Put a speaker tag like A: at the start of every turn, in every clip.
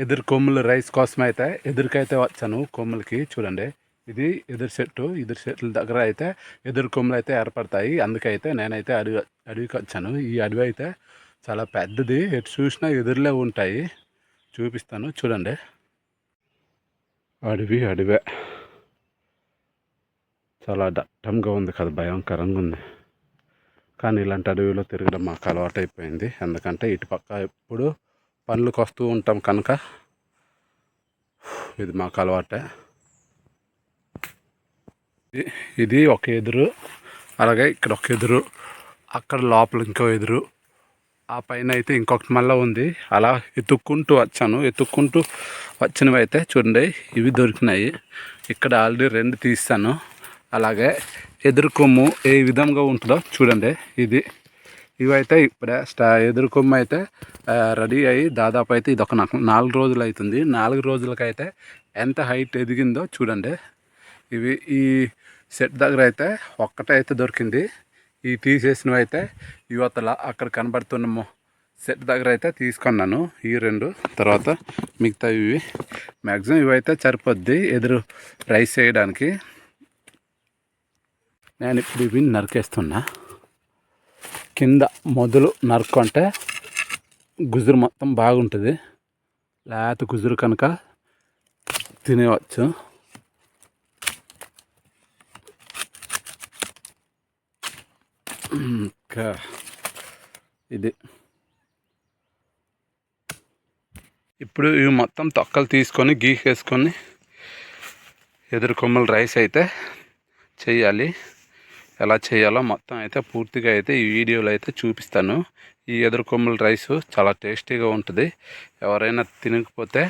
A: ఎదురు కొమ్ములు రైస్ కోసం అయితే ఎదురుకైతే వచ్చాను కొమ్ములకి చూడండి. ఇది ఎదురు చెట్టు ఎదురు చెట్ల దగ్గర అయితే ఎదురు కొమ్ములు అయితే ఏర్పడతాయి. అందుకైతే నేనైతే అడవి అడవికి వచ్చాను. ఈ అడవి అయితే చాలా పెద్దది. ఎటు చూసినా ఎదురులే ఉంటాయి. చూపిస్తాను. చూడండి. అడవి అడవే. చాలా దట్టంగా ఉంది కదా భయంకరంగా ఉంది. కానీ ఇలాంటి అడవిలో తిరగడం మాకు అలవాటు అయిపోయింది ఎందుకంటే ఇటు పక్క ఎప్పుడు పనులకు వస్తూ ఉంటాం కనుక. ఇది మాకు అలవాటే. ఇది- ఇది ఒక ఎదురు అలాగే ఇక్కడ ఒక ఎదురు అక్కడ లోపల ఇంకో ఎదురు ఆ పైన అయితే ఇంకొకటి మళ్ళీ ఉంది. అలా ఎత్తుక్కుంటూ వచ్చాను. ఎత్తుక్కుంటూ వచ్చినవి అయితే చూడండి ఇవి దొరికినాయి. ఇక్కడ ఆల్రెడీ రెండు తీస్తాను. అలాగే ఎదురు కొమ్ము ఏ విధంగా ఉంటుందో చూడండి. ఇది ఇవైతే ఇప్పుడే స్టా ఎదురుకొమ్మ అయితే రెడీ అయ్యి దాదాపు అయితే ఇది ఒక నాకు నాలుగు రోజులు అవుతుంది నాలుగు రోజులకైతే ఎంత హైట్ ఎదిగిందో చూడండి. ఇవి ఈ సెట్ దగ్గర అయితే ఒక్కటైతే దొరికింది. ఈ తీసేసినవి అయితే యువతల అక్కడ కనబడుతున్న సెట్ దగ్గర అయితే తీసుకున్నాను. ఈ రెండు తర్వాత మిగతా ఇవి. మ్యాక్సిమం ఇవైతే సరిపోద్ది ఎదురు రైస్ చేయడానికి. నేను ఇప్పుడు ఇవి నరికేస్తున్నా. కింద మొదలు నరుక్కుంటే గుజురు మొత్తం బాగుంటుంది. లేత గుజురు కనుక తినేవచ్చు ఇంకా ఇది. ఇప్పుడు ఇవి మొత్తం తొక్కలు తీసుకొని గీకేసుకొని ఎదురు కొమ్మల రైస్ అయితే చేయాలి ఎలా చేయాలో మొత్తం అయితే పూర్తిగా అయితే ఈ వీడియోలో అయితే చూపిస్తాను. ఈ ఎదురు కొమ్మల రైస్ చాలా టేస్టీగా ఉంటుంది. ఎవరైనా తినకపోతే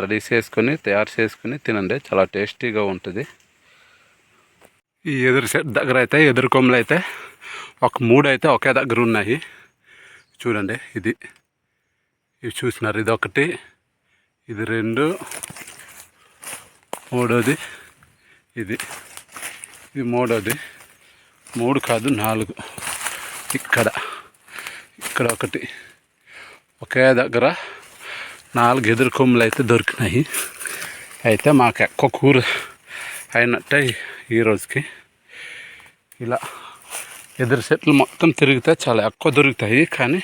A: రెడీ చేసుకొని తయారు చేసుకొని తినండి. చాలా టేస్టీగా ఉంటుంది. ఈ ఎదురు సెట్ దగ్గర అయితే ఎదురు కొమ్మలు అయితే ఒక మూడు అయితే ఒకే దగ్గర ఉన్నాయి. చూడండి ఇది. ఇవి చూసినారు ఇది ఒకటి ఇది రెండు మూడోది ఇది. ఇది మూడోది. మూడు కాదు నాలుగు. ఇక్కడ. ఇక్కడ ఒకటి. ఒకే దగ్గర నాలుగు ఎదురు కొమ్ములు అయితే దొరికినాయి. అయితే మాకు ఎక్కువ కూర అయినట్టే ఈ రోజుకి. ఇలా ఎదురు చెట్లు మొత్తం తిరిగితే చాలా ఎక్కువ దొరుకుతాయి కానీ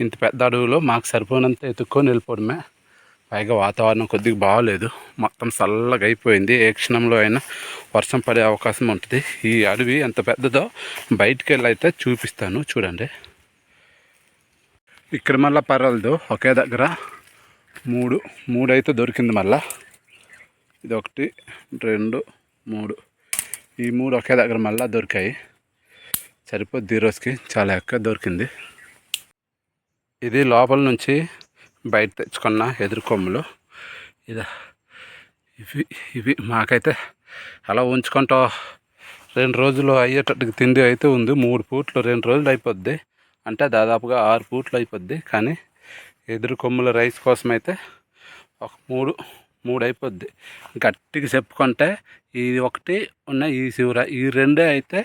A: ఇంత పెద్ద అడవిలో మాకు సరిపోయినంత ఎత్తుక్కొని వెళ్ళిపోవడమే. పైగా వాతావరణం కొద్దిగా బాగోలేదు. మొత్తం చల్లగా అయిపోయింది. ఏ క్షణంలో అయినా వర్షం పడే అవకాశం ఉంటుంది. ఈ అడవి ఎంత పెద్దదో బయటికి వెళ్ళి అయితే చూపిస్తాను. చూడండి. ఇక్కడ మళ్ళీ పర్రలదు ఒకే దగ్గర మూడు మూడు అయితే దొరికింది మళ్ళా. ఇది ఒకటి రెండు మూడు. ఈ మూడు ఒకే దగ్గర మళ్ళీ దొరికాయి. సరిపోద్ది ఈ రోజుకి. చాలా ఎక్కువ దొరికింది. ఇది లోపల నుంచి బయట తెచ్చుకున్న ఎదురు కొమ్ములు. ఇది. ఇవి ఇవి మాకైతే అలా ఉంచుకుంటా రెండు రోజులు అయ్యేటట్టుకు తిండి అయితే ఉంది. మూడు పూట్లు రెండు రోజులు అయిపోద్ది. అంటే దాదాపుగా ఆరు పూట్లు అయిపోద్ది. కానీ ఎదురు కొమ్ముల రైస్ కోసం అయితే ఒక మూడు మూడు అయిపోద్ది. గట్టిగా చెప్పుకుంటే ఇది ఒకటి ఉన్న ఈ శివర ఈ రెండే అయితే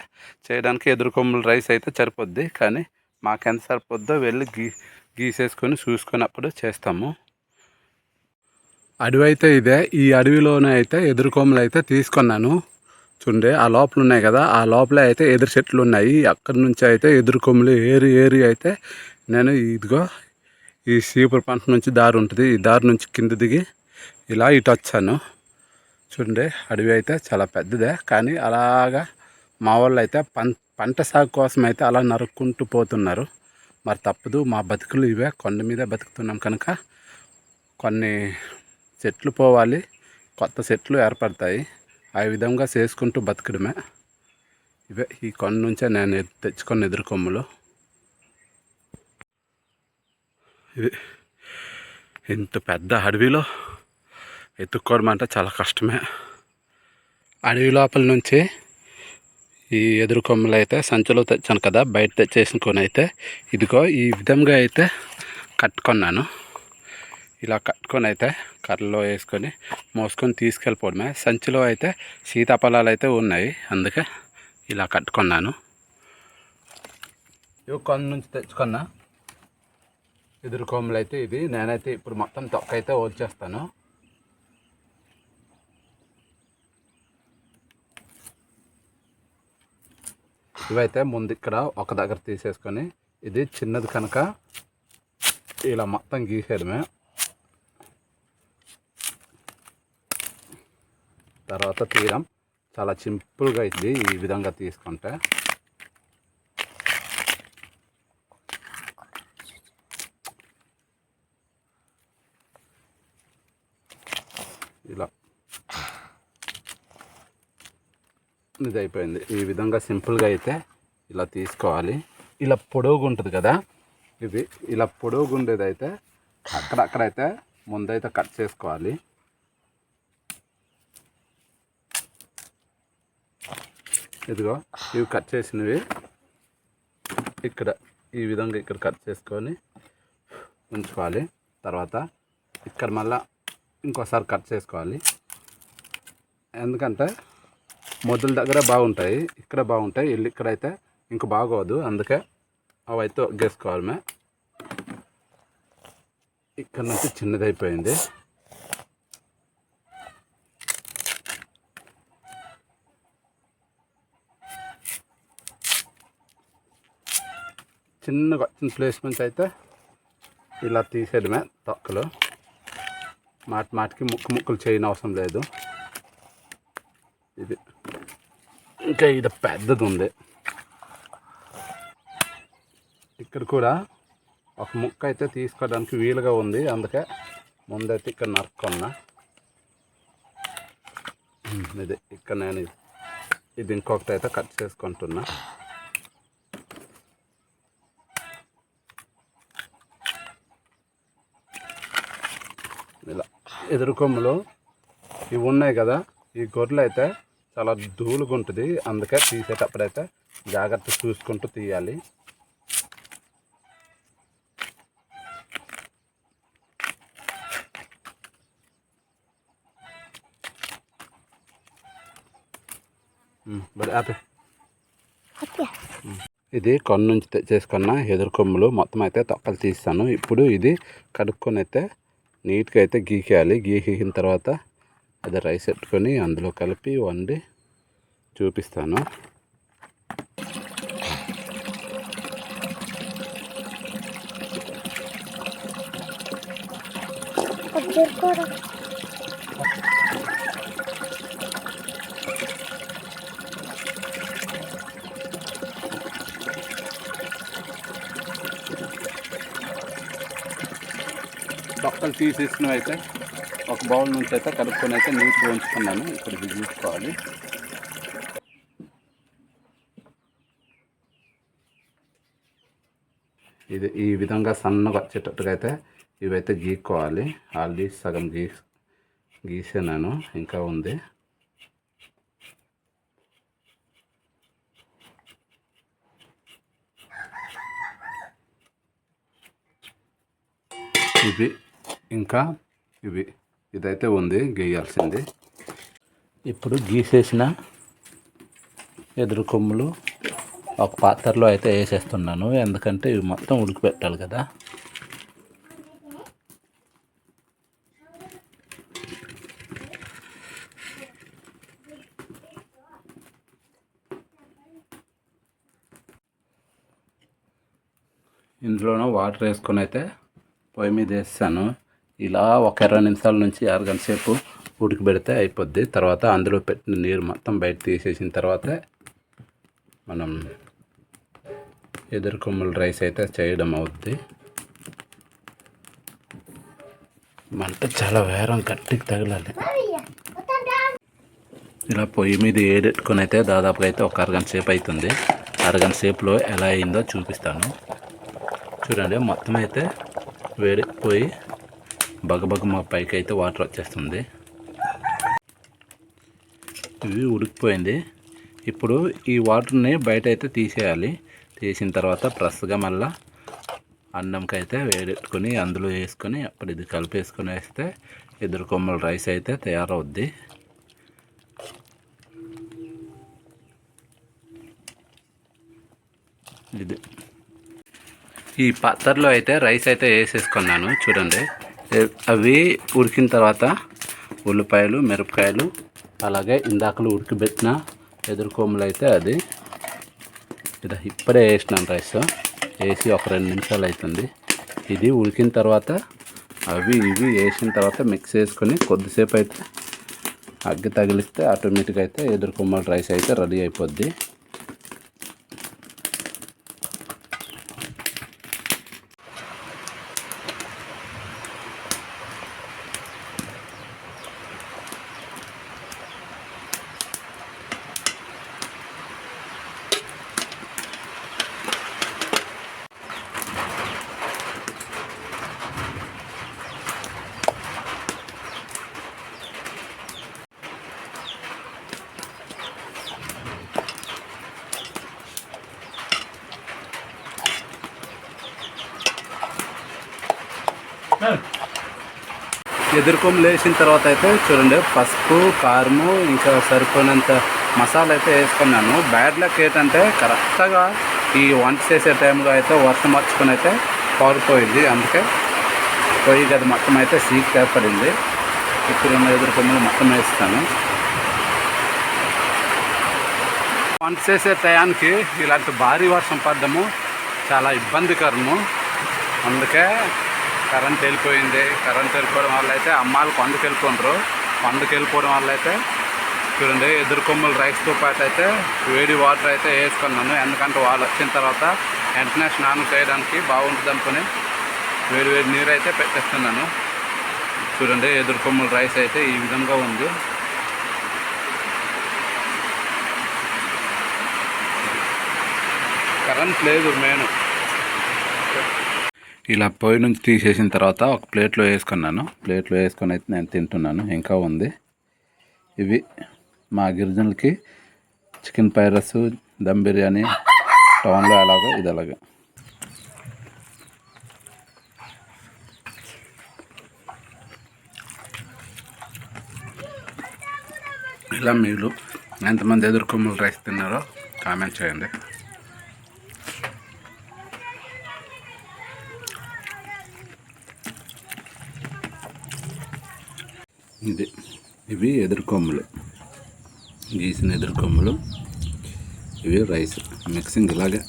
A: చేయడానికి ఎదురు కొమ్ముల రైస్ అయితే సరిపోద్ది. కానీ మాకెంత సరిపోద్దో వెళ్ళి గీ గీసేసుకొని చూసుకున్నప్పుడు చేస్తాము. అడవి అయితే ఇదే ఈ అడవిలోనే అయితే ఎదురు కొమ్మలు అయితే తీసుకున్నాను. చూడండి ఆ లోపల ఉన్నాయి కదా ఆ లోపలే అయితే ఎదురు చెట్లు ఉన్నాయి. అక్కడి నుంచి అయితే ఎదురు కొమ్మలు ఏరి ఏరి అయితే నేను ఇదిగో ఈ సీపురు పంట నుంచి దారి ఉంటుంది. ఈ దారి నుంచి కింద దిగి ఇలా ఇటు వచ్చాను. చూడండి అడవి అయితే చాలా పెద్దదే కానీ అలాగా మా వాళ్ళు అయితే పం పంట సాగు కోసం అయితే అలా నరుక్కుంటూ పోతున్నారు. మరి తప్పదు. మా బతుకులు ఇవే. కొండ మీదే బతుకుతున్నాం కనుక కొన్ని చెట్లు పోవాలి. కొత్త చెట్లు ఏర్పడతాయి. ఆ విధంగా చేసుకుంటూ బతకడమే. ఇవే. ఈ కొండ నుంచే నేను ఎ- తెచ్చుకున్న ఎదురు కొమ్ములు. ఇది ఇంత పెద్ద అడవిలో ఎత్తుక్కోవడం అంటే చాలా కష్టమే. అడవి లోపల నుంచి ఈ ఎదురు కొమ్మలు అయితే సంచిలో తెచ్చాను కదా బయట తెచ్చేసుకొని అయితే. ఇదిగో ఈ విధంగా అయితే కట్టుకున్నాను. ఇలా కట్టుకొని అయితే కర్రలో వేసుకొని మోసుకొని తీసుకెళ్ళిపోవడమే. సంచిలో అయితే సీతాఫలాలు అయితే ఉన్నాయి అందుకే ఇలా కట్టుకున్నాను. ఇవి కొండ నుంచి తెచ్చుకున్నా ఎదురు కొమ్మలు అయితే ఇది నేనైతే ఇప్పుడు మొత్తం తొక్క అయితే వచ్చేస్తాను ఇవైతే ముందు ఇక్కడ ఒక దగ్గర తీసేసుకొని ఇది చిన్నది కనుక ఇలా మొత్తం గీసేయడమే. తర్వాత తీయడం చాలా సింపుల్గా ఇది ఈ విధంగా తీసుకుంటే ఇలా ఇది అయిపోయింది ఈ విధంగా సింపుల్గా అయితే ఇలా తీసుకోవాలి. ఇలా పొడవుగా ఉంటుంది కదా? ఇది ఇలా పొడవుగా ఉండేది అయితే అక్కడక్కడైతే ముందైతే కట్ చేసుకోవాలి. ఇదిగో ఇవి కట్ చేసినవి ఇక్కడ ఈ విధంగా ఇక్కడ కట్ చేసుకొని ఉంచుకోవాలి. తర్వాత ఇక్కడ మళ్ళా ఇంకోసారి కట్ చేసుకోవాలి. ఎందుకంటే మొదల దగ్గర బాగుంటాయి. ఇక్కడ బాగుంటాయి. ఇల్లు ఇక్కడైతే ఇంక బాగోదు. అందుకే అవి అయితే మే. ఇక్కడ నుంచి చిన్నదైపోయింది. చిన్నగా వచ్చిన ప్లేస్మెంట్స్ అయితే ఇలా తీసేయడమే తొక్కలు. మాటి మాటికి ముక్కు ముక్కలు చేయని అవసరం లేదు. ఇది ఇంకా ఇది పెద్దది ఉంది ఇక్కడ కూడా ఒక ముక్క అయితే తీసుకోవడానికి వీలుగా ఉంది. అందుకే ముందైతే ఇక్కడ నరుక్కున్నా. ఇది ఇక్కడ నేను ఇది- ఇంకొకటి అయితే కట్ చేసుకుంటున్నా. ఇలా. ఎదురుకొమ్మలు ఇవి ఉన్నాయి కదా ఈ గొర్రెలు అయితే చాలా ధూళుగా ఉంటుంది అందుకే తీసేటప్పుడైతే జాగ్రత్త చూసుకుంటూ తీయాలి. ఇది కొన్న నుంచి ఎదురు కొమ్ములు మొత్తం అయితే తొక్కలు తీస్తాను. ఇప్పుడు ఇది కడుక్కొని అయితే నీట్గా అయితే గీకేయాలి. గీకిన తర్వాత అది రైస్ పెట్టుకొని అందులో కలిపి వండి చూపిస్తాను. తొక్కలు తీసేసినవి అయితే ఒక బౌల్ నుంచి అయితే కలుపుకొని అయితే నీట్గా ఉంచుకున్నాను. ఇక్కడ చూసుకోవాలి ఇది ఈ విధంగా సన్నగా వచ్చేటట్టుగా అయితే ఇవైతే గీక్కోవాలి. ఆల్రెడీ సగం గీ గీసాను. ఇంకా ఉంది. ఇవి ఇంకా ఇవి. ఇదైతే ఉంది గీయాల్సింది. ఇప్పుడు గీసేసిన ఎదురు కొమ్ములు ఒక పాత్రలో అయితే వేసేస్తున్నాను. ఎందుకంటే ఇవి మొత్తం ఉడికిపెట్టాలి కదా. ఇందులోనూ వాటర్ వేసుకొని అయితే పొయ్యి మీద వేస్తాను. ఇలా ఒక ఇరవై నిమిషాల నుంచి అరగంట సేపు ఉడికిపెడితే అయిపోద్ది. తర్వాత అందులో పెట్టిన నీరు మొత్తం బయట తీసేసిన తర్వాత మనం ఎదురు కొమ్ముల రైస్ అయితే చేయడం అవుద్ది. మంట చాలా వేరం గట్టికి తగలాలి. ఇలా పొయ్యి మీద ఏడెట్టుకొని అయితే దాదాపుగా అయితే ఒక అరగంట సేపు అవుతుంది. అరగంట సేపులో ఎలా అయిందో చూపిస్తాను. చూడండి మొత్తం అయితే వేడెక్కిపోయి బగబగ మా పైకి అయితే వాటర్ వచ్చేస్తుంది. ఇవి ఉడికిపోయింది. ఇప్పుడు ఈ వాటర్ని బయట అయితే తీసేయాలి. తీసిన తర్వాత ప్రెస్గా మళ్ళా అన్నంకి అయితే వేడెట్టుకొని అందులో వేసుకొని అప్పుడు ఇది కలిపేసుకొని వేస్తే ఎదురు కొమ్మల రైస్ అయితే తయారవుద్ది. ఇది. ఈ పాత్రలో అయితే రైస్ అయితే వేసేసుకున్నాను. చూడండి. అవి ఉడికిన తర్వాత ఉల్లిపాయలు మిరపకాయలు అలాగే ఇందాకలు ఉడికిపెట్టిన ఎదురుకోములు అయితే అది. ఇది ఇప్పుడే వేసినాను రైస్. వేసి ఒక రెండు నిమిషాలు అవుతుంది ఇది ఉడికిన తర్వాత అవి ఇవి వేసిన తర్వాత మిక్స్ చేసుకొని కొద్దిసేపు అయితే అగ్గి తగిలిస్తే ఆటోమేటిక్గా అయితే ఎదురుకొమ్మల రైస్ అయితే రెడీ అయిపోద్ది. ఎదుర్కొని లేచిన తర్వాత అయితే చూడండి పసుపు కారము ఇంకా సరిపోయినంత మసాలా అయితే వేసుకున్నాను. బ్యాడ్ లక్ ఏంటంటే కరెక్ట్గా ఈ వంట చేసే టైంలో అయితే వర్షం మర్చుకొని అయితే పారిపోయింది. అందుకే పొయ్యి గది మొత్తం అయితే సీక్ ఏర్పడింది. ఇప్పుడు ఉన్న ఎదురుకొమ్మలు మొత్తం వేస్తాను. వంట చేసే టయానికి ఇలాంటి భారీ వర్షం పడ్డము చాలా ఇబ్బందికరము. అందుకే కరెంట్ వెళ్ళిపోయింది. కరెంట్ వెళ్ళిపోవడం వల్ల అయితే అమ్మాయిలు కొండకి వెళ్ళిపోండ్రు కొండకి వెళ్ళిపోవడం వల్ల అయితే చూడండి ఎదురు కొమ్ములు రైస్తో పాటు అయితే వేడి వాటర్ అయితే వేసుకున్నాను. ఎందుకంటే వాళ్ళు వచ్చిన తర్వాత వెంటనే స్నానం చేయడానికి బాగుంటుంది అనుకుని వేడి వేడి నీరు అయితే పెట్టేస్తున్నాను. చూడండి ఎదురు కొమ్ముల రైస్ అయితే ఈ విధంగా ఉంది. కరెంట్ లేదు మెయిన్. ఇలా పొయ్యి నుంచి తీసేసిన తర్వాత ఒక ప్లేట్లో వేసుకున్నాను. ప్లేట్లో వేసుకొని అయితే నేను తింటున్నాను. ఇంకా ఉంది. ఇవి మా గిరిజనులకి చికెన్ పైరస్ దమ్ బిర్యానీ టౌన్లో అలాగో ఇది అలాగే. ఇలా మీరు ఎంతమంది ఎదుర్కొమ్మలు రైస్ తిన్నారో కామెంట్ చేయండి. ఇది. ఇవి ఎదురుకొమ్మలు. గీసిన ఎదురుకొమ్మలు. ఇవి రైస్. మిక్సింగ్ ఇలాగే.